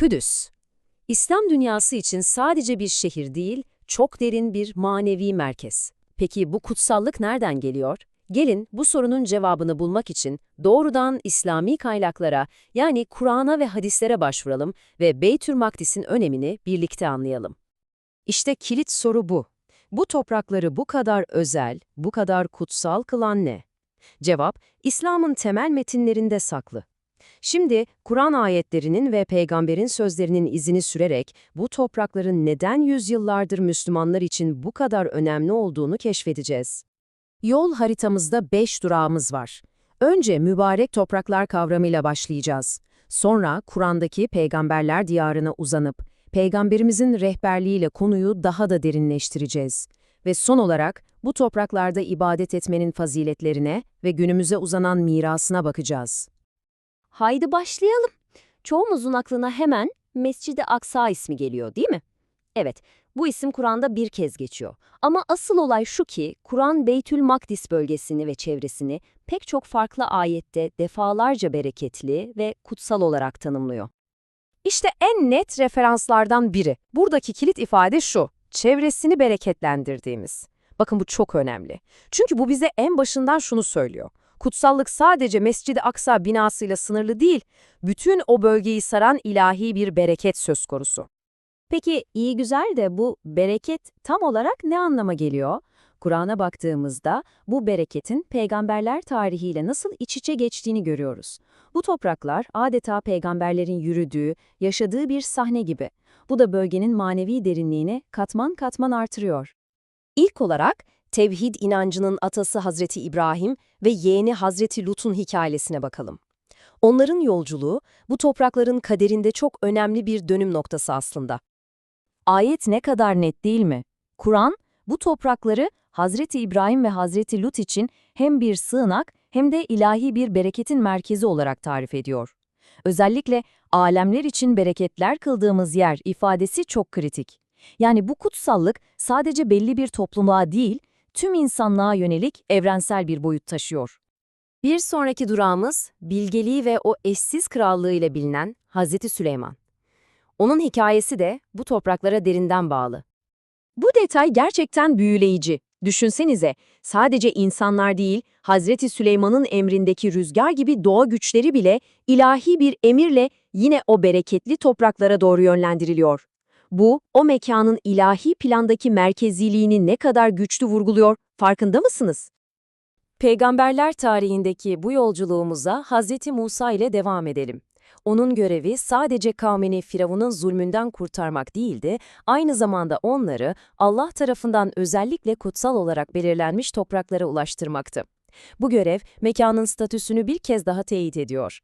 Kudüs. İslam dünyası için sadece bir şehir değil, çok derin bir manevi merkez. Peki bu kutsallık nereden geliyor? Gelin bu sorunun cevabını bulmak için doğrudan İslami kaynaklara yani Kur'an'a ve hadislere başvuralım ve Beytül Makdis'in önemini birlikte anlayalım. İşte kilit soru bu. Bu toprakları bu kadar özel, bu kadar kutsal kılan ne? Cevap, İslam'ın temel metinlerinde saklı. Şimdi Kur'an ayetlerinin ve peygamberin sözlerinin izini sürerek bu toprakların neden yüzyıllardır Müslümanlar için bu kadar önemli olduğunu keşfedeceğiz. Yol haritamızda beş durağımız var. Önce mübarek topraklar kavramıyla başlayacağız. Sonra Kur'an'daki peygamberler diyarına uzanıp, peygamberimizin rehberliğiyle konuyu daha da derinleştireceğiz. Ve son olarak bu topraklarda ibadet etmenin faziletlerine ve günümüze uzanan mirasına bakacağız. Haydi başlayalım. Çoğumuzun aklına hemen Mescid-i Aksa ismi geliyor değil mi? Evet, bu isim Kur'an'da bir kez geçiyor. Ama asıl olay şu ki, Kur'an Beytül Makdis bölgesini ve çevresini pek çok farklı ayette defalarca bereketli ve kutsal olarak tanımlıyor. İşte en net referanslardan biri. Buradaki kilit ifade şu, çevresini bereketlendirdiğimiz. Bakın bu çok önemli. Çünkü bu bize en başından şunu söylüyor. Kutsallık sadece Mescid-i Aksa binasıyla sınırlı değil, bütün o bölgeyi saran ilahi bir bereket söz konusu. Peki iyi güzel de bu bereket tam olarak ne anlama geliyor? Kur'an'a baktığımızda bu bereketin peygamberler tarihiyle nasıl iç içe geçtiğini görüyoruz. Bu topraklar adeta peygamberlerin yürüdüğü, yaşadığı bir sahne gibi. Bu da bölgenin manevi derinliğini katman katman artırıyor. İlk olarak tevhid inancının atası Hazreti İbrahim ve yeğeni Hazreti Lut'un hikayesine bakalım. Onların yolculuğu bu toprakların kaderinde çok önemli bir dönüm noktası aslında. Ayet ne kadar net değil mi? Kur'an, bu toprakları Hazreti İbrahim ve Hazreti Lut için hem bir sığınak hem de ilahi bir bereketin merkezi olarak tarif ediyor. Özellikle alemler için bereketler kıldığımız yer ifadesi çok kritik. Yani bu kutsallık sadece belli bir topluluğa değil, tüm insanlığa yönelik evrensel bir boyut taşıyor. Bir sonraki durağımız bilgeliği ve o eşsiz krallığı ile bilinen Hazreti Süleyman. Onun hikayesi de bu topraklara derinden bağlı. Bu detay gerçekten büyüleyici. Düşünsenize, sadece insanlar değil, Hazreti Süleyman'ın emrindeki rüzgar gibi doğa güçleri bile ilahi bir emirle yine o bereketli topraklara doğru yönlendiriliyor. Bu, o mekanın ilahi plandaki merkeziliğini ne kadar güçlü vurguluyor, farkında mısınız? Peygamberler tarihindeki bu yolculuğumuza Hazreti Musa ile devam edelim. Onun görevi sadece kavmini Firavun'un zulmünden kurtarmak değildi, aynı zamanda onları Allah tarafından özellikle kutsal olarak belirlenmiş topraklara ulaştırmaktı. Bu görev mekanın statüsünü bir kez daha teyit ediyor.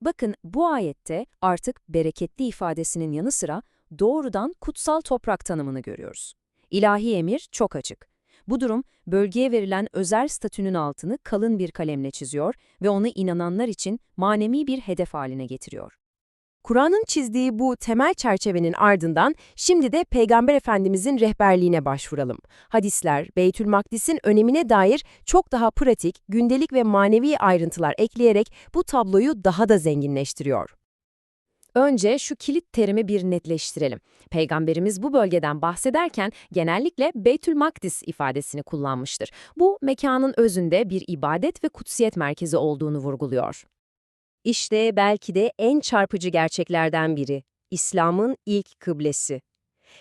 Bakın bu ayette artık bereketli ifadesinin yanı sıra doğrudan kutsal toprak tanımını görüyoruz. İlahi emir çok açık. Bu durum bölgeye verilen özel statünün altını kalın bir kalemle çiziyor ve onu inananlar için manevi bir hedef haline getiriyor. Kur'an'ın çizdiği bu temel çerçevenin ardından şimdi de Peygamber Efendimizin rehberliğine başvuralım. Hadisler, Beytül Makdis'in önemine dair çok daha pratik, gündelik ve manevi ayrıntılar ekleyerek bu tabloyu daha da zenginleştiriyor. Önce şu kilit terimi bir netleştirelim. Peygamberimiz bu bölgeden bahsederken genellikle Beytül Makdis ifadesini kullanmıştır. Bu mekanın özünde bir ibadet ve kutsiyet merkezi olduğunu vurguluyor. İşte belki de en çarpıcı gerçeklerden biri, İslam'ın ilk kıblesi.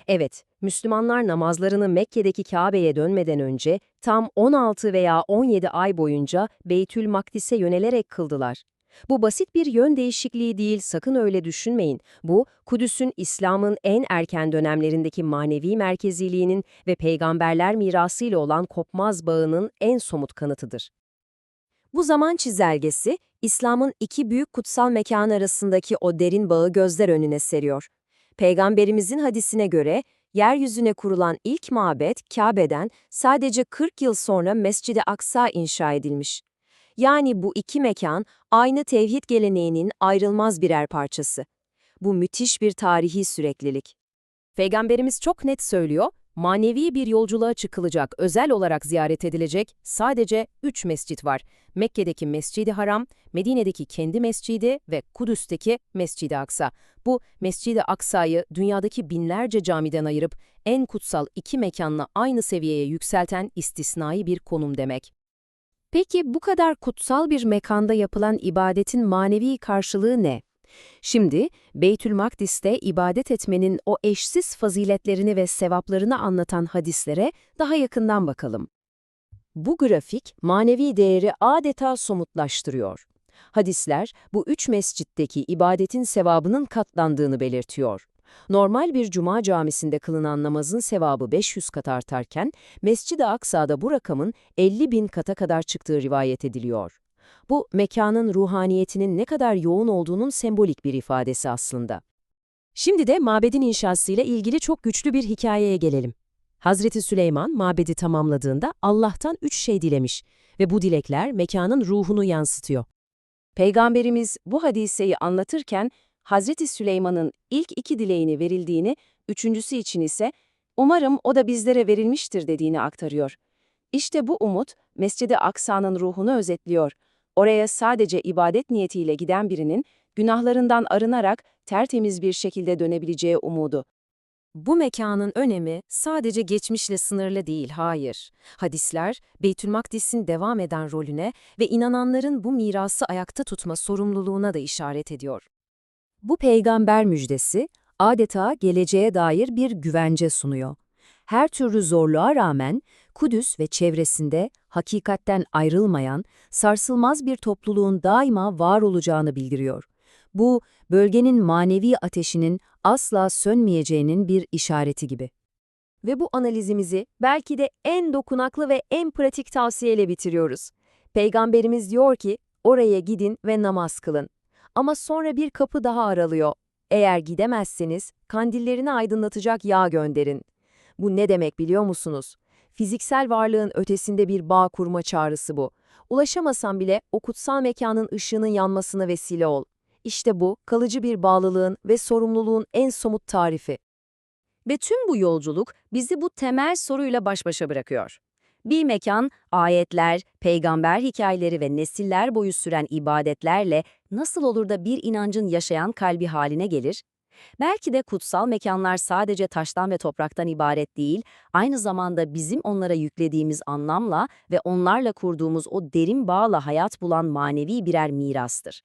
Evet, Müslümanlar namazlarını Mekke'deki Kabe'ye dönmeden önce tam 16 veya 17 ay boyunca Beytül Makdis'e yönelerek kıldılar. Bu basit bir yön değişikliği değil, sakın öyle düşünmeyin. Bu, Kudüs'ün İslam'ın en erken dönemlerindeki manevi merkeziliğinin ve peygamberler mirasıyla olan kopmaz bağının en somut kanıtıdır. Bu zaman çizelgesi, İslam'ın iki büyük kutsal mekan arasındaki o derin bağı gözler önüne seriyor. Peygamberimizin hadisine göre, yeryüzüne kurulan ilk mabet Kabe'den sadece 40 yıl sonra Mescid-i Aksa inşa edilmiş. Yani bu iki mekan aynı tevhid geleneğinin ayrılmaz birer parçası. Bu müthiş bir tarihi süreklilik. Peygamberimiz çok net söylüyor, manevi bir yolculuğa çıkılacak, özel olarak ziyaret edilecek sadece üç mescit var. Mekke'deki Mescid-i Haram, Medine'deki kendi mescidi ve Kudüs'teki Mescid-i Aksa. Bu Mescid-i Aksa'yı dünyadaki binlerce camiden ayırıp en kutsal iki mekanla aynı seviyeye yükselten istisnai bir konum demek. Peki bu kadar kutsal bir mekanda yapılan ibadetin manevi karşılığı ne? Şimdi Beytül Makdis'te ibadet etmenin o eşsiz faziletlerini ve sevaplarını anlatan hadislere daha yakından bakalım. Bu grafik manevi değeri adeta somutlaştırıyor. Hadisler bu üç mescitteki ibadetin sevabının katlandığını belirtiyor. Normal bir cuma camisinde kılınan namazın sevabı 500 kat artarken, Mescid-i Aksa'da bu rakamın 50 bin kata kadar çıktığı rivayet ediliyor. Bu, mekanın ruhaniyetinin ne kadar yoğun olduğunun sembolik bir ifadesi aslında. Şimdi de mabedin inşasıyla ilgili çok güçlü bir hikayeye gelelim. Hazreti Süleyman mabedi tamamladığında Allah'tan üç şey dilemiş ve bu dilekler mekanın ruhunu yansıtıyor. Peygamberimiz bu hadiseyi anlatırken Hazreti Süleyman'ın ilk iki dileğini verildiğini, üçüncüsü için ise umarım o da bizlere verilmiştir dediğini aktarıyor. İşte bu umut Mescid-i Aksa'nın ruhunu özetliyor. Oraya sadece ibadet niyetiyle giden birinin günahlarından arınarak tertemiz bir şekilde dönebileceği umudu. Bu mekanın önemi sadece geçmişle sınırlı değil, hayır. Hadisler, Beytülmakdis'in devam eden rolüne ve inananların bu mirası ayakta tutma sorumluluğuna da işaret ediyor. Bu peygamber müjdesi, adeta geleceğe dair bir güvence sunuyor. Her türlü zorluğa rağmen, Kudüs ve çevresinde hakikatten ayrılmayan, sarsılmaz bir topluluğun daima var olacağını bildiriyor. Bu, bölgenin manevi ateşinin asla sönmeyeceğinin bir işareti gibi. Ve bu analizimizi belki de en dokunaklı ve en pratik tavsiyeyle bitiriyoruz. Peygamberimiz diyor ki, oraya gidin ve namaz kılın. Ama sonra bir kapı daha aralıyor. Eğer gidemezseniz, kandillerini aydınlatacak yağ gönderin. Bu ne demek biliyor musunuz? Fiziksel varlığın ötesinde bir bağ kurma çağrısı bu. Ulaşamasan bile o kutsal mekanın ışığının yanmasına vesile ol. İşte bu, kalıcı bir bağlılığın ve sorumluluğun en somut tarifi. Ve tüm bu yolculuk bizi bu temel soruyla baş başa bırakıyor. Bir mekan, ayetler, peygamber hikayeleri ve nesiller boyu süren ibadetlerle nasıl olur da bir inancın yaşayan kalbi haline gelir? Belki de kutsal mekanlar sadece taştan ve topraktan ibaret değil, aynı zamanda bizim onlara yüklediğimiz anlamla ve onlarla kurduğumuz o derin bağla hayat bulan manevi birer mirastır.